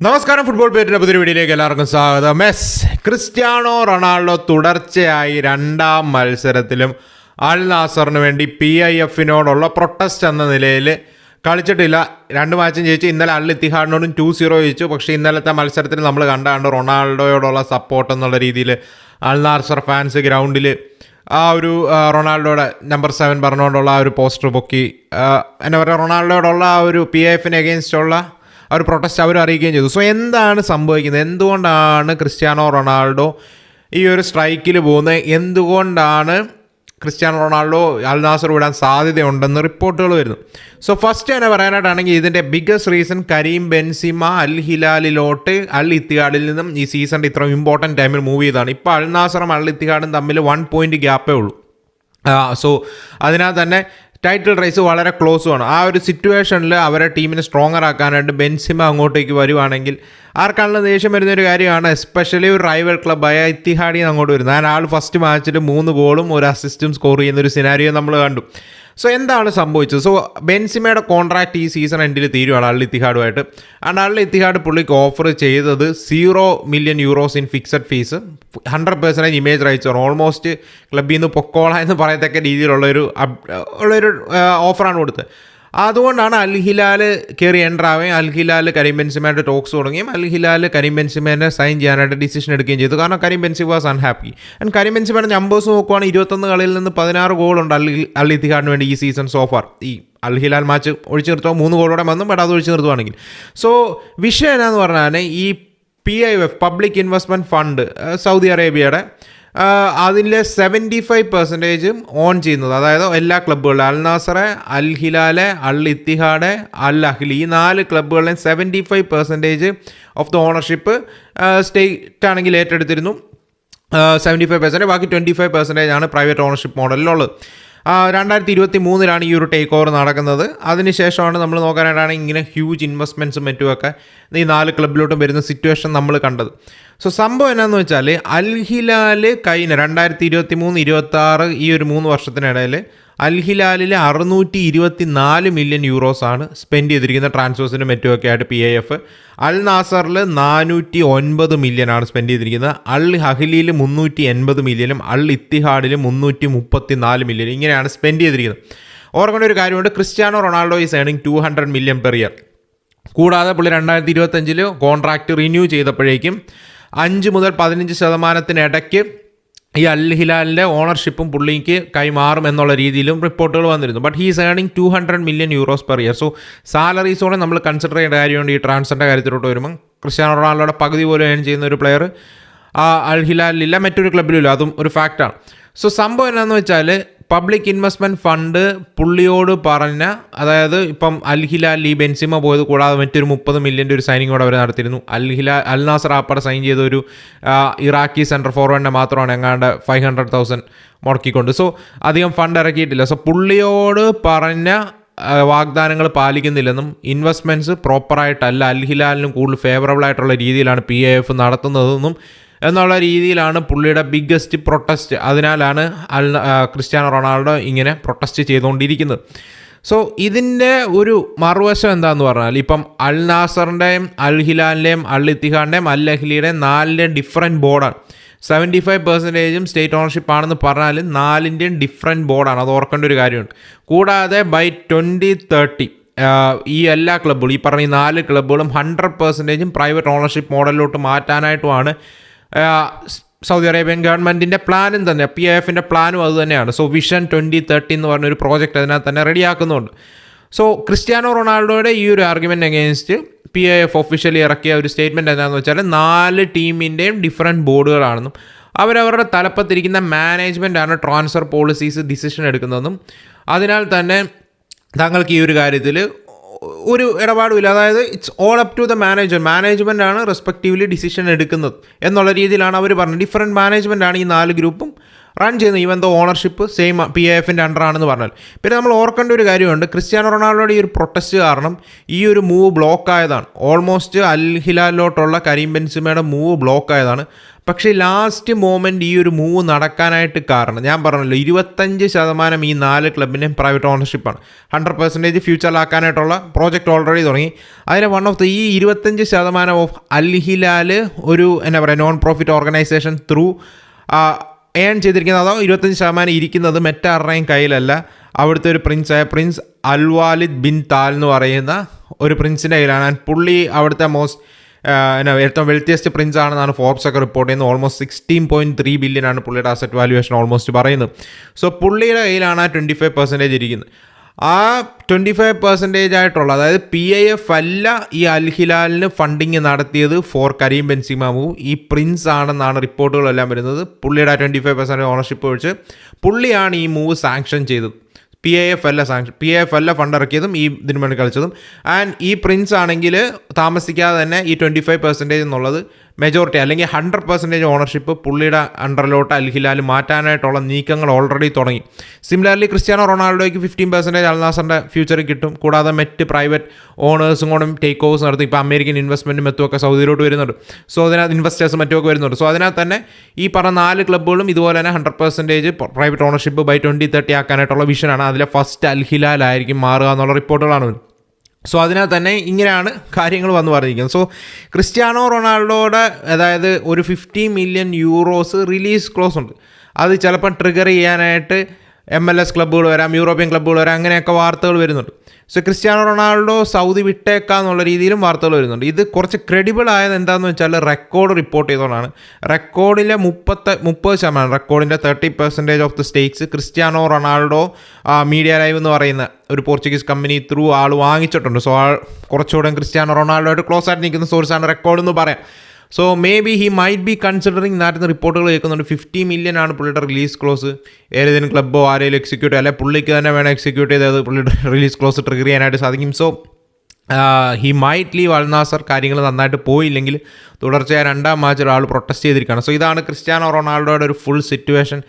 നമസ്കാരം ഫുട്ബോൾ പേരിന്റെ പുതിയ വീഡിയോയിലേക്ക് എല്ലാവർക്കും സ്വാഗതം. മെസ് ക്രിസ്ത്യാനോ റൊണാൾഡോ തുടർച്ചയായി രണ്ടാം മത്സരത്തിലും അൽ നാസറിന് വേണ്ടി പി ഐ എഫിനോടുള്ള പ്രൊട്ടസ്റ്റ് എന്ന നിലയിൽ കളിച്ചിട്ടില്ല. രണ്ട് മാച്ചും ജയിച്ചു ഇന്നലെ അൽ ഇത്തിഹാഡിനോടും ടു സീറോ ജയിച്ചു. പക്ഷേ ഇന്നലത്തെ മത്സരത്തിൽ നമ്മൾ കണ്ടാണ്ട് റൊണാൾഡോയോടുള്ള സപ്പോർട്ട് എന്നുള്ള രീതിയിൽ അൽ നാസർ ഫാൻസ് ഗ്രൗണ്ടിൽ ആ ഒരു റൊണാൾഡോയുടെ നമ്പർ സെവൻ പറഞ്ഞുകൊണ്ടുള്ള ആ ഒരു പോസ്റ്റർ പൊക്കി. എന്നാ പറയുക റൊണാൾഡോയോടുള്ള ആ ഒരു പി എഫിന് അഗെയിൻസ്റ്റ് ഒരു പ്രൊട്ടസ്റ്റ് അവർ അറിയിക്കുകയും ചെയ്തു. സോ എന്താണ് സംഭവിക്കുന്നത്? എന്തുകൊണ്ടാണ് ക്രിസ്ത്യാനോ റൊണാൾഡോ ഈ ഒരു സ്ട്രൈക്കിൽ പോകുന്നത്? എന്തുകൊണ്ടാണ് ക്രിസ്ത്യാനോ റൊണാൾഡോ അൽനാസർ വിടാൻ സാധ്യതയുണ്ടെന്ന് റിപ്പോർട്ടുകൾ വരുന്നു. സോ ഫസ്റ്റ് തന്നെ പറയാനായിട്ടാണെങ്കിൽ ഇതിന്റെ biggest reason Karim Benzema Al ഹിലാലിലോട്ട് Al ഇത്തിഹാഡിൽ നിന്നും ഈ സീസണിന്റെ ഇത്ര ഇമ്പോർട്ടന്റ് ടൈമിൽ മൂവ് ചെയ്തതാണ്. ഇപ്പോൾ അൽനാസറും അൽ ഇത്തിഹാഡും തമ്മിൽ വൺ പോയിന്റ് ഗ്യാപ്പേ ഉള്ളൂ. സോ അതിനാൽ തന്നെ ടൈറ്റിൽ റേസ് വളരെ ക്ലോസ് ആണ്. ആ ഒരു സിറ്റുവേഷനിൽ അവരെ ടീമിനെ സ്ട്രോങ്ങർ ആക്കാനായിട്ട് ബെൻസിമ അങ്ങോട്ടേക്ക് വരുവാണെങ്കിൽ ആർക്കാണല്ലോ ദേഷ്യം വരുന്ന ഒരു കാര്യമാണ്. എസ്പെഷ്യലി ഒരു റൈവൽ ക്ലബ്ബായ ഇത്തിഹാഡിന്ന് അങ്ങോട്ട് വരുന്നത്. ഞാൻ ആൾ ഫസ്റ്റ് മാച്ചിൽ മൂന്ന് ഗോളും ഒരു അസിസ്റ്റും സ്കോർ ചെയ്യുന്ന ഒരു സിനാരിയോ നമ്മൾ കണ്ടു. സോ എന്താണ് സംഭവിച്ചത്? സോ ബെൻസിമയുടെ കോൺട്രാക്ട് ഈ സീസൺ എൻഡിൽ തീരുവാണ് അൽ ഇത്തിഹാഡുമായിട്ട് ആൻഡ് അള്ളി ഇത്തിഹാഡ് പുള്ളിക്ക് ഓഫർ ചെയ്തത് zero million euros in fixed fees hundred percentage image rights ആണ്. ഓൾമോസ്റ്റ് ക്ലബിൽ നിന്ന് പൊക്കോള എന്ന് പറയത്തക്ക രീതിയിലുള്ള ഒരു ഉള്ളൊരു ഓഫറാണ് കൊടുത്തത്. അതുകൊണ്ടാണ് അൽ ഹിലാൽ കയറി എന്റർ ആവുകയും അൽ ഹിലാൽ കരീം ബെൻസിമയുടെ ടോക്സ് തുടങ്ങുകയും അൽ ഹിലാൽ കരീം ബെൻസിമേനെ സൈൻ ചെയ്യാനായിട്ട് ഡിസിഷൻ എടുക്കുകയും ചെയ്തു. കാരണം Karim Benzema was unhappy and Karim ബെൻസിമയുടെ numbers നോക്കുവാണെങ്കിൽ ഇരുപത്തൊന്ന് കളിയിൽ നിന്ന് പതിനാറ് ഗോളുണ്ട് അൽ അൽ വേണ്ടി ഈ സീസൺ സോഫാർ ഈ അൽ ഹിലാൽ മാച്ച് ഒഴിച്ചു നിർത്തുമ്പോൾ മൂന്ന് ഗോളോടെ വന്നു ബട്ട് അത് ഒഴിച്ചു നിർത്തുവാണെങ്കിൽ. സോ വിഷയം എന്നാന്ന് പറഞ്ഞാൽ ഈ P I F public investment fund Saudi അറേബ്യയുടെ അതിന്റെ സെവന്റി ഫൈവ് പെർസെന്റേജും ഓൺ ചെയ്യുന്നത്. അതായത് എല്ലാ ക്ലബ്ബുകളിലും അൽ നാസറെ അൽ ഹിലാൽ അൽ ഇത്തിഹാഡ് അൽ അഹ്ലി ഈ നാല് ക്ലബ്ബുകളിലെയും seventy five percentage of the ownership state ആണെങ്കിൽ ഏറ്റെടുത്തിരുന്നു. സെവന്റി ഫൈവ് പെർസെന്റ് ബാക്കി ട്വന്റി ഫൈവ് പെർസെന്റേജ് ആണ് പ്രൈവറ്റ് ഓണർഷിപ്പ് മോഡലിലുള്ളത് രണ്ടായിരത്തി ഇരുപത്തി മൂന്നിലാണ് ഈ ഒരു ടേക്ക് ഓവർ നടക്കുന്നത്. അതിനുശേഷമാണ് നമ്മൾ നോക്കാനായിട്ടാണ് ഇങ്ങനെ ഹ്യൂജ് ഇൻവെസ്റ്റ്മെന്റ്സും മറ്റുമൊക്കെ ഈ നാല് ക്ലബിലോട്ടും വരുന്ന സിറ്റുവേഷൻ നമ്മൾ കണ്ടത്. സോ സംഭവം എന്നാന്ന് വെച്ചാൽ അൽ ഹിലാൽ കഴിഞ്ഞ രണ്ടായിരത്തി ഇരുപത്തി മൂന്ന് ഇരുപത്തി ആറ് ഈ ഒരു മൂന്ന് വർഷത്തിനിടയിൽ അൽ ഹിലാലിൽ അറുന്നൂറ്റി ഇരുപത്തി നാല് മില്യൺ യൂറോസ് ആണ് സ്പെൻഡ് ചെയ്തിരിക്കുന്ന ട്രാൻസ്ഫേഴ്സിനും മറ്റുമൊക്കെ ആയിട്ട് പി ഐ എഫ് അൽ നാസറിൽ നാനൂറ്റി ഒൻപത് മില്യൺ ആണ് സ്പെൻഡ് ചെയ്തിരിക്കുന്നത്. അൽ ഹഹ്ലിയിൽ മുന്നൂറ്റി എൺപത് മില്യനും അൽ ഇത്തിഹാഡിൽ മുന്നൂറ്റി മുപ്പത്തി നാല് മില്യൻ ഇങ്ങനെയാണ് സ്പെൻഡ് ചെയ്തിരിക്കുന്നത്. ഓർക്കേണ്ട ഒരു കാര്യമുണ്ട് Cristiano Ronaldo is earning two hundred million per year കൂടാതെ പുള്ളി രണ്ടായിരത്തി ഇരുപത്തഞ്ചിൽ കോൺട്രാക്റ്റ് റിന്യൂ ചെയ്തപ്പോഴേക്കും അഞ്ച് മുതൽ പതിനഞ്ച് ശതമാനത്തിനിടയ്ക്ക് ഈ അൽ ഹിലാലിന്റെ ഓണർഷിപ്പും പുള്ളിക്ക് കൈമാറും എന്നുള്ള രീതിയിലും റിപ്പോർട്ടുകൾ വന്നിരുന്നു. But he's earning two hundred million euros per year so സാലറീസോടെ നമ്മൾ കൺസിഡർ ചെയ്യേണ്ട കാര്യമുണ്ട് ഈ ട്രാൻസ്ഫറിന്റെ കാര്യത്തിലോട്ട് വരുമ്പം. ക്രിസ്ത്യാനോ റൊണാൾഡോയുടെ പകുതി പോലും ഏൺ ചെയ്യുന്ന ഒരു പ്ലെയർ ആ അൽ ഹിലാലിലില്ല മറ്റൊരു ക്ലബിലുമില്ല അതും ഒരു ഫാക്റ്റാണ് സോ സംഭവം എന്താണെന്ന് വെച്ചാൽ പബ്ലിക് ഇൻവെസ്റ്റ്മെന്റ് ഫണ്ട് പുള്ളിയോട് പറഞ്ഞ അതായത് ഇപ്പം അൽ ഹിലാൽ ഈ ബെൻസിമ പോയത് കൂടാതെ മറ്റൊരു മുപ്പത് മില്യന്റെ ഒരു സൈനിങ് കൂടെ അവർ നടത്തിയിരുന്നു. അൽ ഹിലാൽ അൽ നാസർ ആപ്പടെ സൈൻ ചെയ്ത ഒരു ഇറാഖി സെൻട്രൽ ഫോർവേഡിനെ മാത്രമാണ് എങ്ങാണ്ട് ഫൈവ് ഹൺഡ്രഡ് തൗസൻഡ് മുടക്കിക്കൊണ്ട്. സോ അധികം ഫണ്ട് ഇറക്കിയിട്ടില്ല. സോ പുള്ളിയോട് പറഞ്ഞ വാഗ്ദാനങ്ങൾ പാലിക്കുന്നില്ലെന്നും ഇൻവെസ്റ്റ്മെന്റ്സ് പ്രോപ്പറായിട്ടല്ല അൽ ഹിലാലിനും കൂടുതൽ ഫേവറബിൾ ആയിട്ടുള്ള രീതിയിലാണ് പി എ എഫ് നടത്തുന്നതെന്നും എന്നുള്ള രീതിയിലാണ് പുള്ളിയുടെ ബിഗ്ഗസ്റ്റ് പ്രൊട്ടസ്റ്റ് അതിനാലാണ് അൽ ക്രിസ്ത്യാനോ റൊണാൾഡോ ഇങ്ങനെ പ്രൊട്ടസ്റ്റ് ചെയ്തുകൊണ്ടിരിക്കുന്നത്. സോ ഇതിന്റെ ഒരു മറുവശം എന്താന്ന് പറഞ്ഞാൽ ഇപ്പം അൽ നാസറിന്റെയും അൽ ഹിലാലിന്റെയും അൽ ഇത്തിഹാറിന്റെയും അൽ അഹ്ലിയുടെയും നാലിന്റെയും ഡിഫറെന്റ് ബോർഡാണ് സെവന്റി ഫൈവ് പെർസെന്റേജും സ്റ്റേറ്റ് ഓണർഷിപ്പ് ആണെന്ന് പറഞ്ഞാലും നാലിന്റെയും ഡിഫറെന്റ് ബോർഡാണ് അത് ഓർക്കേണ്ട ഒരു കാര്യമുണ്ട്. കൂടാതെ ബൈ ട്വന്റി തേർട്ടി ഈ എല്ലാ ക്ലബ്ബുകളും ഈ പറഞ്ഞ നാല് ക്ലബ്ബുകളും ഹൺഡ്രഡ് പെർസെന്റേജും പ്രൈവറ്റ് ഓണർഷിപ്പ് മോഡലിലോട്ട് മാറ്റാനായിട്ടുമാണ് സൗദി അറേബ്യൻ ഗവൺമെന്റിന്റെ പ്ലാനും തന്നെ പി എഫിന്റെ പ്ലാനും അതുതന്നെയാണ് സോ വിഷൻ ട്വന്റി തേർട്ടി എന്ന് പറഞ്ഞൊരു പ്രോജക്റ്റ് അതിനകത്ത് തന്നെ റെഡിയാക്കുന്നുണ്ട്. സോ ക്രിസ്ത്യാനോ റൊണാൾഡോയുടെ ഈ ഒരു argument against P A F officially ഇറക്കിയ ഒരു സ്റ്റേറ്റ്മെന്റ് എന്താണെന്ന് വെച്ചാൽ നാല് ടീമിന്റെയും ഡിഫറെന്റ് ബോർഡുകളാണെന്നും അവരവരുടെ തലപ്പത്തിരിക്കുന്ന മാനേജ്മെന്റാണ് ട്രാൻസ്ഫർ പോളിസീസ് ഡിസിഷൻ എടുക്കുന്നതെന്നും അതിനാൽ തന്നെ താങ്കൾക്ക് ഈ ഒരു കാര്യത്തിൽ ഒരു ഇടപാടുമില്ല. അതായത് it's all up to the manager management ആണ് റെസ്പെക്റ്റീവ്ലി ഡിസിഷൻ എടുക്കുന്നത് എന്നുള്ള രീതിയിലാണ് അവർ പറഞ്ഞത്. ഡിഫറെന്റ് മാനേജ്മെന്റ് ആണ് ഈ നാല് ഗ്രൂപ്പും റൺ ചെയ്യുന്നത്. Even the ownership same P എഫിന്റെ അണ്ടറാണെന്ന് പറഞ്ഞാൽ. പിന്നെ നമ്മൾ ഓർക്കേണ്ട ഒരു കാര്യമുണ്ട്. ക്രിസ്ത്യാനോ റൊണാൾഡോയുടെ ഈ ഒരു പ്രൊട്ടസ്റ്റ് കാരണം ഈ ഒരു മൂവ് ബ്ലോക്ക് ആയതാണ്. ഓൾമോസ്റ്റ് അൽ ഹിലാലിലോട്ടുള്ള കരീം ബെൻസിമയുടെ മൂവ് ബ്ലോക്ക് ആയതാണ്. പക്ഷേ ലാസ്റ്റ് മൂമെന്റ് ഈ ഒരു മൂവ് നടക്കാനായിട്ട് കാരണം ഞാൻ പറഞ്ഞല്ലോ ഇരുപത്തഞ്ച് ശതമാനം ഈ നാല് ക്ലബിന്റെയും പ്രൈവറ്റ് ഓണർഷിപ്പാണ് ഹൺഡ്രഡ് പെർസെന്റേജ് ഫ്യൂച്ചറിലാക്കാനായിട്ടുള്ള പ്രോജക്റ്റ് ഓൾറെഡി തുടങ്ങി. അതിന് വൺ ഓഫ് ദി ഈ ഇരുപത്തഞ്ച് ശതമാനം ഓഫ് അൽ ഹിലാൽ ഒരു എന്താ പറയുക non profit organisation through earn ചെയ്തിരിക്കുന്നത് അതോ ഇരുപത്തഞ്ച് ശതമാനം ഇരിക്കുന്നത് മറ്റാരുടെയും കയ്യിലല്ല. അവിടുത്തെ ഒരു പ്രിൻസായ പ്രിൻസ് അൽവാലിദ് ബിൻ താൽ എന്ന് പറയുന്ന ഒരു പ്രിൻസിന്റെ കയ്യിലാണ്. പുള്ളി അവിടുത്തെ മോസ്റ്റ് എന്നാ ഏറ്റവും വെൽത്തിയസ്റ്റ് പ്രിൻസ് ആണെന്നാണ് ഫോർബ്സ് ഒക്കെ റിപ്പോർട്ട് ചെയ്യുന്നത്. Almost sixteen point three billion ആണ് പുള്ളിയുടെ അസറ്റ് വാല്യുവേഷൻ ഓൾമോസ്റ്റ് പറയുന്നത്. സോ പുള്ളിയുടെ കയ്യിലാണ് ആ ട്വന്റി ഫൈവ് പെർസെന്റേജ് ഇരിക്കുന്നത്. ആ ട്വന്റി ഫൈവ് പെർസെന്റേജ് ആയിട്ടുള്ള അതായത് പി ഐ എഫ് അല്ല ഈ അൽ ഹിലാലിന് ഫണ്ടിങ് നടത്തിയത് ഫോർ കരീം ബെൻസിമാമു ഈ പ്രിൻസ് ആണെന്നാണ് റിപ്പോർട്ടുകളെല്ലാം വരുന്നത്. പുള്ളിയുടെ ട്വന്റി ഫൈവ് പെർസെന്റേജ് ഓണർഷിപ്പ് ഒഴിച്ച് പുള്ളിയാണ് ഈ മൂവ് സാങ്ഷൻ ചെയ്തത്. പി എ എഫ് അല്ല സാങ്ഷൻ പി എ എഫ് അല്ല ഫണ്ട് ഇറക്കിയതും ഈ ഇതിനു വേണ്ടി കളിച്ചതും. ആൻഡ് ഈ പ്രിൻസ് ആണെങ്കിൽ താമസിക്കാതെ തന്നെ ഈ ട്വന്റി ഫൈവ് പെർസെന്റേജ് എന്നുള്ളത് മെജോറിറ്റി അല്ലെങ്കിൽ ഹൺഡ്രഡ് പെർസെന്റേജ് ഓണർഷിപ്പ് പുള്ളിയുടെ അണ്ടറിലോട്ട് അൽഹിലാൽ മാറ്റാനായിട്ടുള്ള നീക്കങ്ങൾ ഓൾറെഡി തുടങ്ങി. സിമിലർലി ക്രിസ്ത്യാനോ റൊണാൾഡോയ്ക്ക് ഫിഫ്റ്റീൻ പെർസെന്റേജ് അൽനാസറിന്റെ ഫ്യൂച്ചർ കിട്ടും. കൂടാതെ മറ്റ് പ്രൈവറ്റ് ഓണേഴ്സും കൂടെ ടേക്ക് ഓവേഴ്സ് നടത്തും. ഇപ്പോൾ അമേരിക്കൻ ഇൻവെസ്റ്റ്മെന്റും മറ്റുമൊക്കെ സൗദിയിലോട്ട് വരുന്നുണ്ട്. സോ അതിനകത്ത് ഇൻവെസ്റ്റേഴ്സും മറ്റുമൊക്കെ വരുന്നുണ്ട്. സോ അതിനകത്ത് തന്നെ ഈ പറഞ്ഞ നാല് ക്ലബ്ബുകളും ഇതുപോലെ തന്നെ hundred percentage private ownership by twenty thirty ആക്കാനായിട്ടുള്ള വിഷനാണ് അതിലെ ഫസ്റ്റ് അൽഹിലാലായിരിക്കും മാറുക എന്നുള്ള റിപ്പോർട്ടുകളാണ്. സോ അതിനാൽ തന്നെ ഇങ്ങനെയാണ് കാര്യങ്ങൾ വന്ന് പറഞ്ഞിരിക്കുന്നത്. സോ ക്രിസ്ത്യാനോ റൊണാൾഡോയുടെ അതായത് ഒരു fifty million euros release clause ഉണ്ട്. അത് ചിലപ്പം ട്രിഗർ ചെയ്യാനായിട്ട് എം എൽ എസ് ക്ലബ്ബുകൾ വരാം യൂറോപ്യൻ ക്ലബ്ബുകൾ വരാം അങ്ങനെയൊക്കെ വാർത്തകൾ വരുന്നുണ്ട്. സോ ക്രിസ്ത്യാനോ റൊണാൾഡോ സൗദി വിട്ടേക്കാം എന്നുള്ള രീതിയിലും വാർത്തകൾ വരുന്നുണ്ട്. ഇത് കുറച്ച് ക്രെഡിബിൾ ആയത് എന്താണെന്ന് വെച്ചാൽ റെക്കോർഡ് റിപ്പോർട്ട് ചെയ്തുകൊണ്ടാണ് റെക്കോർഡിലെ മുപ്പത്ത മുപ്പത് ശതമാനം റെക്കോർഡിന്റെ thirty percentage of the stakes Cristiano Ronaldo media live എന്ന് പറയുന്ന ഒരു പോർച്ചുഗീസ് കമ്പനി ത്രൂ ആൾ വാങ്ങിച്ചിട്ടുണ്ട്. സോ ആൾ കുറച്ചുകൂടെ ക്രിസ്ത്യാനോ റൊണാൾഡോ ആയിട്ട് ക്ലോസ് ആയിട്ട് നിൽക്കുന്ന സോഴ്സാണ് റെക്കോർഡ് എന്ന് പറയാം. So may be he might be considering നാട്ടിൽ റിപ്പോർട്ടുകൾ കേൾക്കുന്നുണ്ട്. ഫിഫ്റ്റി മില്യൺ ആണ് പുള്ളിയുടെ റിലീസ് ക്ലോസ് ഏതെങ്കിലും ക്ലബ്ബോ ആരെങ്കിലും എക്സിക്യൂട്ട് അല്ലെങ്കിൽ പുള്ളിക്ക് തന്നെ വേണം എക്സിക്യൂട്ട് ചെയ്ത് പുള്ളിയുടെ റിലീസ് ക്ലോസ് ട്രിഗർ ചെയ്യാനായിട്ട് സാധിക്കും. So he might leave Al Nassr കാര്യങ്ങൾ നന്നായിട്ട് പോയില്ലെങ്കിൽ തുടർച്ചയായ രണ്ടാം മാച്ചിൽ ആൾ പ്രൊട്ടസ്റ്റ് ചെയ്തിരിക്കുകയാണ്. സോ ഇതാണ് ക്രിസ്ത്യാനോ റൊണാൾഡോയുടെ ഒരു ഫുൾ സിറ്റുവേഷൻ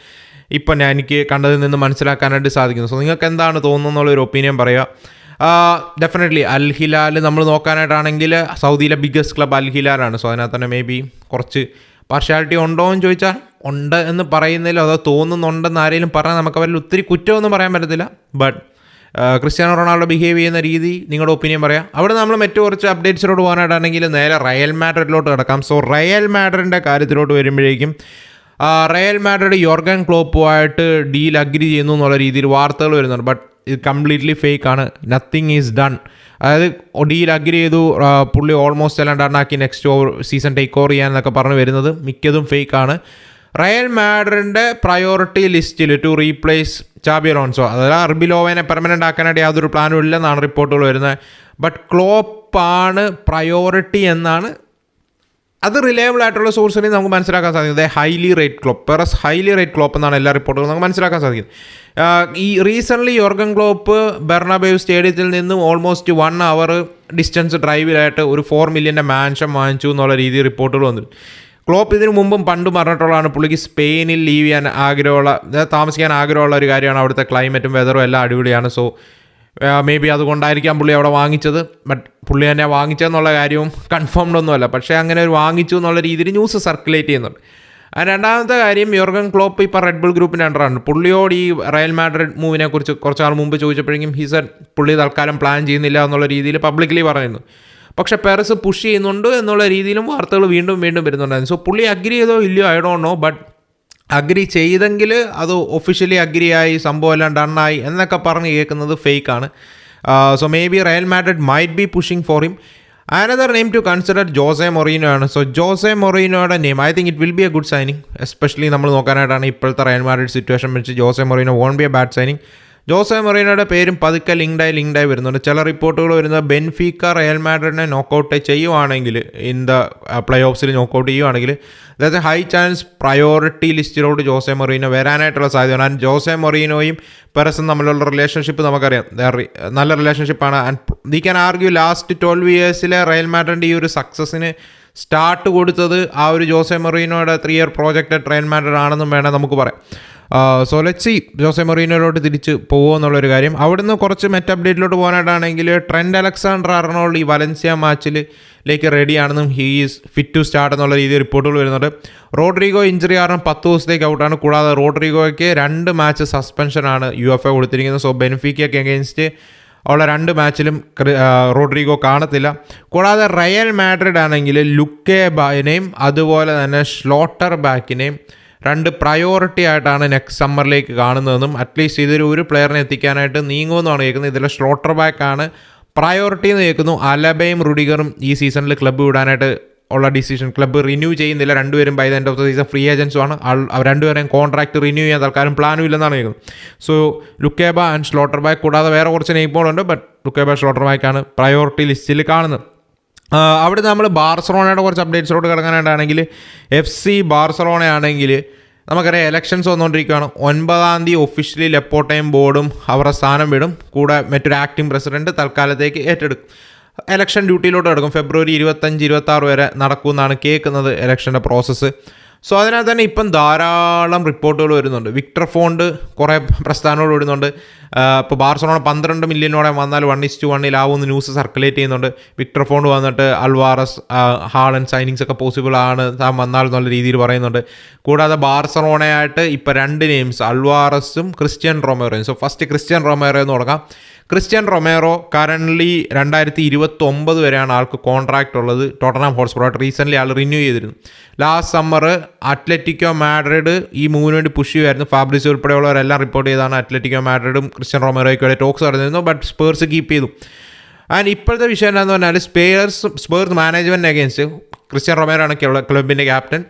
ഇപ്പം ഞാൻ എനിക്ക് കണ്ടതിൽ നിന്ന് മനസ്സിലാക്കാനായിട്ട് സാധിക്കുന്നു. സോ നിങ്ങൾക്ക് എന്താണ് തോന്നുന്നത് എന്നുള്ളൊരു ഒപ്പീനിയൻ പറയുക. ഡെഫിനറ്റ്ലി അൽ ഹിലാൽ നമ്മൾ നോക്കാനായിട്ടാണെങ്കിൽ സൗദിയിലെ ബിഗ്ഗസ്റ്റ് ക്ലബ് അൽ ഹിലാലാണ്. സോ അതിനകത്ത് തന്നെ മേ ബി കുറച്ച് പാർഷ്യാലിറ്റി ഉണ്ടോ എന്ന് ചോദിച്ചാൽ ഉണ്ട് എന്ന് പറയുന്നതിലോ അതോ തോന്നുന്നുണ്ടെന്ന് ആരെങ്കിലും പറഞ്ഞാൽ നമുക്ക് അവരിൽ ഒത്തിരി കുറ്റമൊന്നും പറയാൻ പറ്റത്തില്ല. ബട്ട് ക്രിസ്ത്യാനോ റൊണാൾഡോ ബിഹേവ് ചെയ്യുന്ന രീതി നിങ്ങളുടെ ഒപ്പീനിയൻ പറയാം. അവിടെ നമ്മൾ മറ്റു കുറച്ച് അപ്ഡേറ്റ്സിലോട്ട് പോകാനായിട്ടാണെങ്കിൽ നേരെ റയൽ മാഡ്രിഡിലോട്ട് കിടക്കാം. സോ റയൽ മാഡ്രിഡിന്റെ കാര്യത്തിലോട്ട് വരുമ്പോഴേക്കും റയൽ മാഡ്രിഡ് യോർഗൻ ക്ലോപ്പുമായിട്ട് ഡീൽ അഗ്രി ചെയ്യുന്നു എന്നുള്ള രീതിയിൽ വാർത്തകൾ വരുന്നുണ്ട്. ബട്ട് ഇത് കംപ്ലീറ്റ്ലി ഫേക്ക് ആണ്. നത്തിങ് ഈസ് ഡൺ അതായത് ഡീൽ അഗ്രി ചെയ്തു പുള്ളി ഓൾമോസ്റ്റ് എല്ലാം ഡണ്ണാക്കി next over season take over ചെയ്യാൻ എന്നൊക്കെ പറഞ്ഞ് വരുന്നത് മിക്കതും ഫേക്ക് ആണ്. റയൽ മാഡറിന്റെ പ്രയോറിറ്റി ലിസ്റ്റിൽ ടു റീപ്ലേസ് ചാബി അലോൺസോ അതായത് അർബിലോവനെ പെർമനന്റ് ആക്കാനായിട്ട് യാതൊരു പ്ലാനും ഇല്ലെന്നാണ് റിപ്പോർട്ടുകൾ വരുന്നത്. ബട്ട് ക്ലോപ്പാണ് പ്രയോറിറ്റി എന്നാണ് അത് റിലയബിൾ ആയിട്ടുള്ള സോഴ്സിനെ നമുക്ക് മനസ്സിലാക്കാൻ സാധിക്കും. Highly rate Klopp Perez highly rate Klopp എന്നാണ് എല്ലാ റിപ്പോർട്ടുകളും നമുക്ക് മനസ്സിലാക്കാൻ സാധിക്കും ഈ റീസെന്റ്ലി യോർഗൻ ക്ലോപ്പ് ബെർണബേവ് സ്റ്റേഡിയത്തിൽ നിന്നും ഓൾമോസ്റ്റ് വൺ അവർ ഡിസ്റ്റൻസ് ഡ്രൈവിലായിട്ട് ഒരു ഫോർ മില്യന്റെ മാൻഷൻ വാങ്ങിച്ചു എന്നുള്ള രീതിയിൽ റിപ്പോർട്ടുകൾ വന്നിട്ടുണ്ട്. ക്ലോപ്പ് ഇതിനു മുമ്പും പണ്ട് പറഞ്ഞിട്ടുള്ളതാണ് പുള്ളിക്ക് സ്പെയിനിൽ ലീവ് ചെയ്യാൻ ആഗ്രഹമുള്ള താമസിക്കാൻ ആഗ്രഹമുള്ള ഒരു കാര്യമാണ് അവിടുത്തെ ക്ലൈമറ്റും വെതറും എല്ലാം അടിപൊളിയാണ്. സോ മേ ബി അതുകൊണ്ടായിരിക്കാം പുള്ളി അവിടെ വാങ്ങിച്ചത്. ബട്ട് പുള്ളി തന്നെ വാങ്ങിച്ചതെന്നുള്ള കാര്യവും കൺഫേംഡ് ഒന്നുമല്ല. പക്ഷേ അങ്ങനെ ഒരു വാങ്ങിച്ചു എന്നുള്ള രീതിയിൽ ന്യൂസ് സർക്കുലേറ്റ് ചെയ്യുന്നുണ്ട്. രണ്ടാമത്തെ കാര്യം യോർഗൻ ക്ലോപ്പ് ഇപ്പോൾ റെഡ് ബുൾ ഗ്രൂപ്പിന്റെ അണ്ടറാണ് പുള്ളിയോട് ഈ റയൽ മാഡ്രിഡ് മൂവിനെ കുറിച്ച് കുറച്ച് മുമ്പ് ചോദിച്ചപ്പോഴേക്കും ഹിസൺ പുള്ളി തൽക്കാലം പ്ലാൻ ചെയ്യുന്നില്ല എന്നുള്ള രീതിയിൽ പബ്ലിക്കലി പറയുന്നു. പക്ഷേ പെറസ് പുഷ് ചെയ്യുന്നുണ്ട് എന്നുള്ള രീതിയിലും വാർത്തകൾ വീണ്ടും വീണ്ടും വരുന്നുണ്ടായിരുന്നു. സോ പുള്ളി അഗ്രി ചെയ്തോ ഇല്ലയോ I don't know but agree ചെയ്തെങ്കിൽ അത് ഒഫീഷ്യലി അഗ്രി ആയി സംഭവം എല്ലാം ഡണ്ണായി എന്നൊക്കെ പറഞ്ഞ് കേൾക്കുന്നത് ഫേക്ക് ആണ്. So maybe Real Madrid might be pushing for him another name to consider José Mourinho ആണ്. So Jose മൊറീനോയുടെ name I think it will be a good signing especially നമ്മൾ നോക്കാനായിട്ടാണ് ഇപ്പോഴത്തെ റയൽ മാഡ്രിഡ് സിറ്റുവേഷൻ വെച്ച് José Mourinho won't be a bad signing José മൊറീനോയുടെ പേരും പതുക്കെ ലിങ്ക്ഡായി ലിങ്ക്ഡായി വരുന്നുണ്ട്. ചില റിപ്പോർട്ടുകൾ വരുന്നത് ബെൻഫീക്ക റയൽ മാഡ്രിഡിനെ നോക്കൗട്ട് ചെയ്യുവാണെങ്കിൽ ഇൻ ദ പ്ലേ ഓഫ്സിൽ നോക്കൗട്ട് ചെയ്യുവാണെങ്കിൽ അതായത് ഹൈ ചാൻസ് പ്രയോറിറ്റി ലിസ്റ്റിലോട്ട് ജോസെ മൊറീനോ വരാനായിട്ടുള്ള സാധ്യത ആൻഡ് ജോസെ മൊറീനോയും പെറസും തമ്മിലുള്ള റിലേഷൻഷിപ്പ് നമുക്കറിയാം. Re- നല്ല റിലേഷൻഷിപ്പാണ് and the can argue last twelve ഇയേഴ്സിലെ റയൽ മാഡ്രിഡിന്റെ ഈ ഒരു സക്സസ്സിന് സ്റ്റാർട്ട് കൊടുത്തത് ആ ഒരു Jose മൊറീനോയുടെ three year project train Madrid ആണെന്നും വേണം നമുക്ക് പറയാം. സോ ലെറ്റ് സി ജോസെ മൊറീനോയിലോട്ട് തിരിച്ച് പോകുമോ എന്നുള്ളൊരു കാര്യം. അവിടുന്ന് കുറച്ച് മെറ്റ് അപ്ഡേറ്റിലോട്ട് പോകാനായിട്ടാണെങ്കിൽ ട്രെൻഡ് അലക്സാണ്ടർ അർണോൾഡ് ഈ വലൻസിയ മാച്ചിലേക്ക് റെഡിയാണെന്നും he is fit to start എന്നുള്ള രീതിയിൽ റിപ്പോർട്ടുകൾ വരുന്നുണ്ട്. റോഡ്രിഗോ ഇഞ്ചറി കാരണം പത്ത് ദിവസത്തേക്ക് ഔട്ടാണ് കൂടാതെ റോഡ്രിഗോയ്ക്ക് രണ്ട് മാച്ച് സസ്പെൻഷനാണ് യു എഫ് എ കൊടുത്തിരിക്കുന്നത്. സോ ബെനിഫിക്കൊക്കെ അഗേൻസ്റ്റ് ഉള്ള രണ്ട് മാച്ചിലും റോഡ്രിഗോ കാണത്തില്ല. കൂടാതെ റയൽ മാഡ്രിഡ് ആണെങ്കിൽ ലുക്കേ ബായിനെയും അതുപോലെ തന്നെ ഷ്ലോട്ടർ ബാക്കിനെയും രണ്ട് പ്രയോറിറ്റി ആയിട്ടാണ് നെക്സ്റ്റ് സമ്മറിലേക്ക് കാണുന്നതെന്നും അറ്റ്ലീസ്റ്റ് ഇതൊരു ഒരു പ്ലെയറിനെ എത്തിക്കാനായിട്ട് നീങ്ങുമെന്നാണ് കേൾക്കുന്നത്. ഇതിലെ സ്ലോട്ടർ ബാക്കാണ് പ്രയോറിറ്റി എന്ന് കേൾക്കുന്നു. അലബയും റുഡിഗറും ഈ സീസണിൽ ക്ലബ്ബ് വിടാനായിട്ട് ഉള്ള ഡിസിഷൻ ക്ലബ്ബ് റിന്യൂ ചെയ്യുന്നില്ല. രണ്ടുപേരും by the end of the season free ഏജൻസും ആണ്. അവർ രണ്ടുപേരെയും കോൺട്രാക്ട് റിന്യൂ ചെയ്യാൻ തൽക്കാലം പ്ലാനും ഇല്ലെന്നാണ് കേൾക്കുന്നത്. So Lukeba and Schlotterbeck കൂടാതെ വേറെ കുറച്ച് നെയ്പോളുണ്ട് ബട്ട് ലുക്കേബ സ്ലോട്ടർ ബാക്കാണ് പ്രയോറിറ്റി ലിസ്റ്റിൽ കാണുന്നത്. അവിടെ നമ്മൾ ബാർസലോണയുടെ കുറച്ച് അപ്ഡേറ്റ്സിലോട്ട് കിടക്കാനായിട്ടാണെങ്കിൽ എഫ് സി ബാർസലോണയാണെങ്കിൽ നമുക്കറിയാം എലക്ഷൻസ് വന്നുകൊണ്ടിരിക്കുകയാണ്. ഒൻപതാം തീയതി ഒഫീഷ്യലി ലെപ്പോട്ടയും ബോർഡും അവരുടെ സ്ഥാനം വിടും. കൂടെ മറ്റൊരു ആക്ടിംഗ് പ്രസിഡന്റ് തൽക്കാലത്തേക്ക് ഏറ്റെടുക്കും. എലക്ഷൻ ഡ്യൂട്ടിയിലോട്ട് കിടക്കും. ഫെബ്രുവരി ഇരുപത്തഞ്ച് ഇരുപത്താറ് വരെ നടക്കുമെന്നാണ് കേൾക്കുന്നത് എലക്ഷന്റെ പ്രോസസ്സ് സോ അതിനകത്ത് തന്നെ ഇപ്പം ധാരാളം റിപ്പോർട്ടുകൾ വരുന്നുണ്ട്. വിക്ടർ ഫോണ്ട് കുറേ പ്രസ്ഥാനങ്ങൾ വരുന്നുണ്ട്. ഇപ്പോൾ ബാർസലോണ പന്ത്രണ്ട് മില്യനോടെ വന്നാൽ വൺ ഇസ് ടു വണ്ണിലാവുമെന്ന് ന്യൂസ് സർക്കുലേറ്റ് ചെയ്യുന്നുണ്ട്. വിക്ടർ ഫോണ്ട് വന്നിട്ട് അൽവാറസ് ഹാളൻ സൈനിങ്സ് ഒക്കെ പോസിബിൾ ആണ് താൻ വന്നാൽ എന്നുള്ള രീതിയിൽ പറയുന്നുണ്ട്. കൂടാതെ ബാർസലോണയായിട്ട് ഇപ്പോൾ രണ്ട് നെയിംസ് അൽവാറസും ക്രിസ്ത്യൻ റൊമേറോയും സോ ഫസ്റ്റ് ക്രിസ്ത്യൻ റൊമേറോ എന്ന് തുടങ്ങാം. ക്രിസ്ത്യൻ റൊമേറോ കറന്റ്ലി രണ്ടായിരത്തി ഇരുപത്തൊമ്പത് വരെയാണ് ആൾക്ക് കോൺട്രാക്റ്റ് ഉള്ളത്. ടോട്ടനാം ഹോട്ട്സ്പോട്ട് റീസെന്റ്ലി ആൾ റിന്യൂ ചെയ്തിരുന്നു. ലാസ്റ്റ് സമ്മർ അത്ലറ്റിക്കോ മാഡ്രിഡ് ഈ മൂവിന് വേണ്ടി പുഷ് ചെയ്യുമായിരുന്നു. ഫാബ്രിസ് ഉൾപ്പെടെയുള്ളവരെല്ലാം റിപ്പോർട്ട് ചെയ്താണ് അത്ലറ്റിക്കോ മാഡ്രിഡും ക്രിസ്ത്യൻ റൊമേറോയ്ക്കും ടോക്സ് നടന്നിരുന്നു. ബട്ട് സ്പേഴ്സ് കീപ്പ് ചെയ്തു. ആൻഡ് ഇപ്പോഴത്തെ വിഷയം എന്താണെന്ന് പറഞ്ഞാൽ Spurs Spurs management against Cristian Romero ആണ് ക്ലബിന്റെ ക്യാപ്റ്റൻ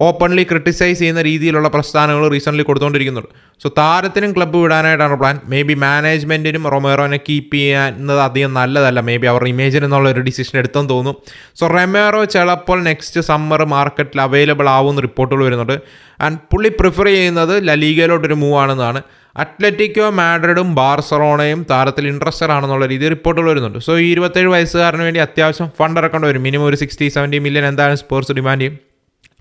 ഓപ്പൺലി ക്രിട്ടിസൈസ് ചെയ്യുന്ന രീതിയിലുള്ള പ്രസ്ഥാനങ്ങൾ റീസെന്റ്ലി കൊടുത്തുകൊണ്ടിരിക്കുന്നുണ്ട് സോ താരത്തിനും ക്ലബ്ബ് വിടാനായിട്ടാണ് പ്ലാൻ മേ ബി മാനേജ്മെന്റിനും റൊമേറോനെ കീപ്പ് ചെയ്യുന്നത് അധികം നല്ലതല്ല. മേ ബി അവരുടെ ഇമേജിൽ നിന്നുള്ള ഒരു ഡിസിഷൻ എടുത്തെന്ന് തോന്നും. സോ റൊമേറോ ചിലപ്പോൾ നെക്സ്റ്റ് സമ്മർ മാർക്കറ്റിൽ അവൈലബിൾ ആവുമെന്ന് റിപ്പോർട്ടുകൾ വരുന്നുണ്ട്. ആൻഡ് പുള്ളി പ്രിഫർ ചെയ്യുന്നത് ലലീഗയിലോട്ടൊരു മൂവ് ആണെന്നാണ്. അത്ലറ്റിക്കോ മാഡ്രിഡും ബാർസലോണയും താരത്തിൽ ഇൻട്രസ്റ്റഡ് ആണെന്നുള്ള രീതി റിപ്പോർട്ടുകൾ വരുന്നുണ്ട്. സോ ഈ ഇരുപത്തേഴ് വയസ്സുകാരന് വേണ്ടി അത്യാവശ്യം ഫണ്ട് ഇറക്കേണ്ടി വരും. മിനിമം ഒരു സിക്സ്റ്റി സെവന്റി മില്യൺ എന്തായാലും സ്പോർട്സ് ഡിമാൻഡ് ചെയ്യും.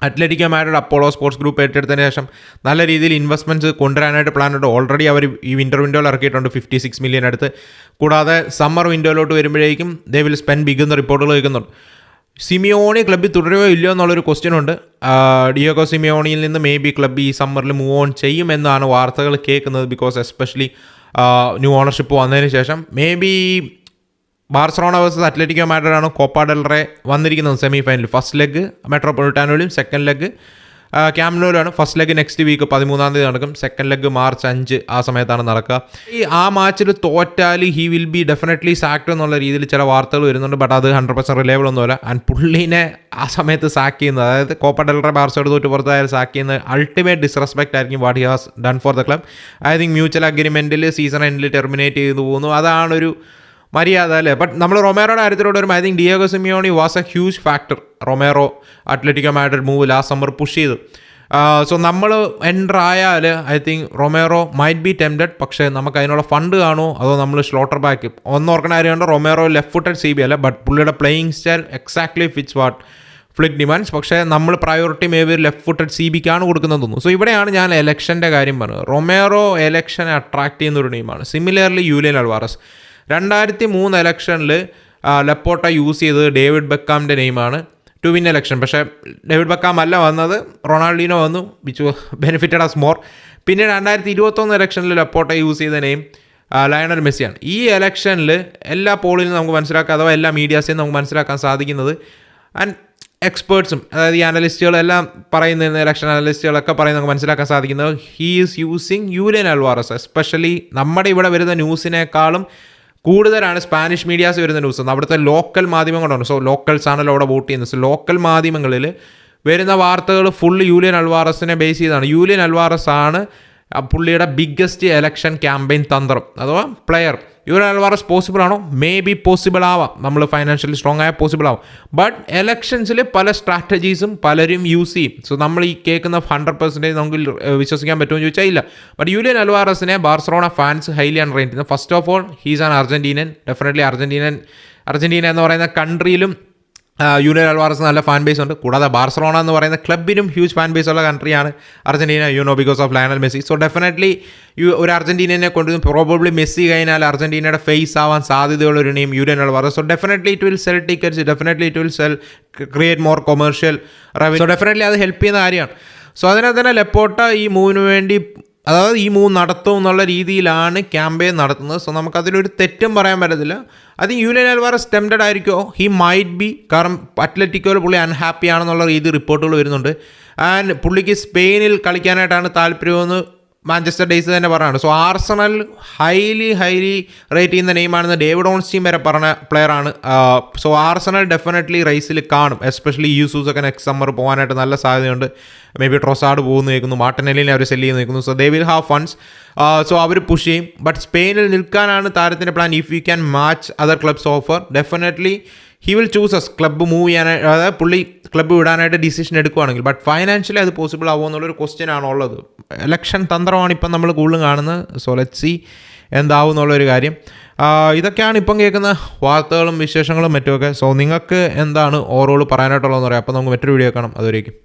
അത്ലറ്റിക്കോ മാരുടെ അപ്പോളോ സ്പോർട്സ് ഗ്രൂപ്പ് ഏറ്റെടുത്തതിന് ശേഷം നല്ല രീതിയിൽ ഇൻവെസ്റ്റ്മെന്റ്സ് കൊണ്ടുവരാനായിട്ട് പ്ലാൻ ഉണ്ട്. ഓൾറെഡി അവർ ഈ വിന്റർ വിൻഡോയിൽ ഇറക്കിയിട്ടുണ്ട് ഫിഫ്റ്റി സിക്സ് മില്യൺ അടുത്ത്. കൂടാതെ സമ്മർ വിൻഡോയിലോട്ട് വരുമ്പോഴേക്കും ദേ വിൽ സ്പെൻഡ് ബിഗ് എന്ന റിപ്പോർട്ടുകൾ കേൾക്കുന്നുണ്ട് സിമിയോണി ക്ലബ്ബിൽ തുടരുകയോ ഇല്ലയോ എന്നുള്ളൊരു ക്വസ്റ്റ്യൻ ഉണ്ട്. ഡിയോഗോ സിമിയോണിയിൽ നിന്ന് മേ ബി ക്ലബ്ബ് ഈ സമ്മറിൽ മൂവ് ഓൺ ചെയ്യും എന്നാണ് വാർത്തകൾ കേൾക്കുന്നത് ബിക്കോസ് എസ്പെഷ്യലി ന്യൂ ഓണർഷിപ്പ് വന്നതിന് ശേഷം. Maybe Barcelona versus Atletico മാഡ്രിഡാണ് കോപ്പ ഡെൽറെ വന്നിരിക്കുന്നത് സെമി ഫൈനൽ ഫസ്റ്റ് ലെഗ് മെട്രോപൊളിറ്റാനോയിലും സെക്കൻഡ് ലെഗ് ക്യാമ്പനോലാണ് ഫസ്റ്റ് ലെഗ് നെക്സ്റ്റ് വീക്ക് പതിമൂന്നാം തീയതി നടക്കും. സെക്കൻഡ് ലെഗ് മാർച്ച് അഞ്ച് ആ സമയത്താണ് നടക്കുക. ഈ ആ മാച്ചിൽ തോറ്റാൽ he will be definitely sacked എന്നുള്ള രീതിയിൽ ചില വാർത്തകൾ വരുന്നുണ്ട്. ബട്ട് അത് ഹൺഡ്രഡ് പെർസെന്റ് റിലേബിൾ ഒന്നുമല്ല. ആൻഡ് പുള്ളിനെ ആ സമയത്ത് സാക്ക് ചെയ്യുന്നത് അതായത് കോപ്പ ഡെൽറെ ബാർസോട് തോറ്റ് പുറത്തായാലും സാക്ക് ചെയ്യുന്നത് അൾട്ടിമേറ്റ് ഡിസ്റെസ്പെക്റ്റ് ആയിരിക്കും what he has done for the club I think mutual അഗ്രിമെന്റിൽ season എൻഡിൽ ടെർമിനേറ്റ് ചെയ്തു പോകുന്നു. അതാണൊരു മര്യാദ അല്ലേ? ബട്ട് നമ്മൾ റൊമേറോയുടെ കാര്യത്തിലൂടെ വരുമ്പോൾ I think Diego Simeone was a huge factor Romero Atletico Madrid move last summer push ചെയ്ത്. സോ നമ്മൾ എന്റർ ആയാൽ I think Romero might be tempted പക്ഷേ നമുക്ക് അതിനുള്ള ഫണ്ട് കാണുമോ? അതോ നമ്മൾ സ്ലോട്ടർ ബാക്ക് ഒന്ന് ഒന്നോർക്കണ കാര്യമുണ്ട് Romero left footed C B അല്ല? ബട്ട് പുള്ളിയുടെ playing style exactly fits what Flick demands പക്ഷേ നമ്മൾ priority maybe left footed C ബിക്കാണ് കൊടുക്കുന്നത് തോന്നുന്നു. സോ ഇവിടെയാണ് ഞാൻ എലക്ഷന്റെ കാര്യം പറഞ്ഞത്. റൊമേറോ എലക്ഷനെ അട്രാക്ട് ചെയ്യുന്ന ഒരു ടീമാണ് സിമിലർലി യൂലിയൻ അൽവാറസ് രണ്ടായിരത്തി മൂന്ന് എലക്ഷനിൽ ലെപ്പോട്ട യൂസ് ചെയ്തത് ഡേവിഡ് ബെക്കാമിന്റെ നെയിമാണ് ടു വിൻ എലക്ഷൻ പക്ഷേ ഡേവിഡ് ബെക്കാം അല്ല വന്നത്. റൊണാൾഡിനോ വന്നു. വിച്ച് ബെനിഫിറ്റഡ് ആസ് മോർ പിന്നെ രണ്ടായിരത്തി ഇരുപത്തൊന്ന് ഇലക്ഷനിൽ ലെപ്പോട്ട യൂസ് ചെയ്ത നെയിം ലയണൽ മെസ്സിയാണ് ഈ എലക്ഷനിൽ എല്ലാ പോളിൽ നമുക്ക് മനസ്സിലാക്കാം അഥവാ എല്ലാ മീഡിയാസിൽ നമുക്ക് മനസ്സിലാക്കാൻ സാധിക്കുന്നത്. ആൻഡ് എക്സ്പേർട്സും അതായത് ഈ അനലിസ്റ്റുകളെല്ലാം പറയുന്ന ഇലക്ഷൻ അനലിസ്റ്റുകളൊക്കെ പറയുന്നത് നമുക്ക് മനസ്സിലാക്കാൻ സാധിക്കുന്നത്. He is using Julian Alvarez especially നമ്മുടെ ഇവിടെ വരുന്ന ന്യൂസിനേക്കാളും കൂടുതലാണ് സ്പാനിഷ് മീഡിയാസ് വരുന്ന ന്യൂസ് അവിടുത്തെ ലോക്കൽ മാധ്യമങ്ങളുണ്ട് സോ ലോക്കൽസ് ആണല്ലോ അവിടെ വോട്ട് ചെയ്യുന്നത്. സോ ലോക്കൽ മാധ്യമങ്ങളിൽ വരുന്ന വാർത്തകൾ ഫുൾ യൂലിയൻ അൽവാറസിനെ ബേസ് ചെയ്താണ്. യൂലിയൻ അൽവാറസ് ആണ് പുള്ളിയുടെ ബിഗ്ഗസ്റ്റ് എലക്ഷൻ ക്യാമ്പയിൻ തന്ത്രം. അഥവാ പ്ലെയർ യൂലിയൻ അൽവാറസ് പോസിബിൾ ആണോ? മേ ബി പോസിബിൾ ആവാം. നമ്മൾ ഫൈനാൻഷ്യലി സ്ട്രോങ് ആയ പോസിബിൾ ആവും. ബട്ട് എലക്ഷൻസിൽ പല സ്ട്രാറ്റജീസും പലരും യൂസ് ചെയ്യും. സോ നമ്മൾ ഈ കേൾക്കുന്ന ഹൺഡ്രഡ് പെർസെന്റേജ് നമുക്ക് വിശ്വസിക്കാൻ വിശ്വസിക്കാൻ പറ്റുമെന്ന് ചോദിച്ചാൽ ഇല്ല. ബട്ട് യുലിയൻ അൽവാറസിനെ ബാർസലോണ ഫാൻസ് ഹൈലി അൺറേറ്റ് ചെയ്യുന്നത് first of all he's an Argentinian definitely Argentinian Argentina എന്ന് പറയുന്ന കൺട്രിയിലും യൂണിയൻ അൽവാറസ് നല്ല ഫാൻ ബേസ് ഉണ്ട്. കൂടാതെ ബാർസലോണ എന്ന് പറയുന്ന ക്ലബിനും ഹ്യൂജ് ഫാൻ ബേസ് ഉള്ള കൺട്രിയാണ് Argentina you know because of Lionel Messi so definitely you ഒരു അർജന്റീനയെ കൊണ്ട് പ്രോബബ്ലി മെസ്സി കഴിഞ്ഞാൽ അർജന്റീനയുടെ ഫേസ് ആവാൻ സാധ്യതയുള്ള ഒരു name union Alvarez. So definitely it will sell tickets definitely it will sell create more commercial revenue so definitely അത് help ചെയ്യുന്ന കാര്യമാണ്. സോ അതിനകത്ത് തന്നെ ലെപ്പോട്ട ഈ മൂവിന് വേണ്ടി അതായത് ഈ മൂവ് നടത്തും എന്നുള്ള രീതിയിലാണ് ക്യാമ്പയിൻ നടത്തുന്നത്. സോ നമുക്കതിലൊരു തെറ്റും പറയാൻ പറ്റത്തില്ല. അത് യൂലിയൻ അൽവാറസ് ടെംപ്റ്റഡ് ആയിരിക്കുമോ ഹി മൈറ്റ് ബി കാരണം അത്ലറ്റിക്കോയിൽ പുള്ളി അൺഹാപ്പി ആണെന്നുള്ള രീതി റിപ്പോർട്ടുകൾ വരുന്നുണ്ട്. ആൻഡ് പുള്ളിക്ക് സ്പെയിനിൽ കളിക്കാനായിട്ടാണ് താല്പര്യമെന്ന് മാഞ്ചസ്റ്റർ ഡേയ്സ് തന്നെ പറഞ്ഞാണ്. So Arsenal highly highly rate ചെയ്യുന്ന നെയിമാണെന്ന് ഡേവിഡ് ഓൺസ്റ്റീം വരെ പറഞ്ഞ പ്ലെയറാണ് സോ ആർസണൽ ഡെഫിനറ്റ്ലി റേസിൽ കാണും. എസ്പെഷ്യലി യൂസൂസ് ഒക്കെ നെക്സ്റ്റ് സമ്മർ പോകാനായിട്ട് നല്ല സാധ്യതയുണ്ട്. മേ ബി ട്രൊസാഡ് പോകുന്നു നിൽക്കുന്നു മാർട്ടനെല്ലിനെ അവർ സെല്ല് ചെയ്യുന്നു നിൽക്കുന്നു so they will have funds so our push ചെയ്യും. ബട്ട് സ്പെയിനിൽ നിൽക്കാനാണ് താരത്തിന്റെ plan if you can match other clubs offer definitely he will choose his club move ചെയ്യാനായിട്ട് അതായത് പുള്ളി ക്ലബ്ബ് വിടാനായിട്ട് ഡിസിഷൻ എടുക്കുവാണെങ്കിൽ. ബട്ട് ഫൈനാൻഷ്യലി അത് പോസിബിൾ ആവുമോ എന്നുള്ളൊരു ക്വസ്റ്റ്യൻ ആണുള്ളത് ഇലക്ഷൻ തന്ത്രമാണ് ഇപ്പം നമ്മൾ കൂടുതലും കാണുന്നത്. സോ ലെറ്റ് സി എന്താവും എന്നുള്ളൊരു കാര്യം. ഇതൊക്കെയാണ് ഇപ്പം കേൾക്കുന്ന വാർത്തകളും വിശേഷങ്ങളും മറ്റുമൊക്കെ. സോ നിങ്ങൾക്ക് എന്താണ് ഓവറോൾ പറയാനായിട്ടുള്ളതെന്ന് പറയാം. അപ്പോൾ നമുക്ക് മറ്റൊരു വീഡിയോ കാണാം. അതുവരേക്കും.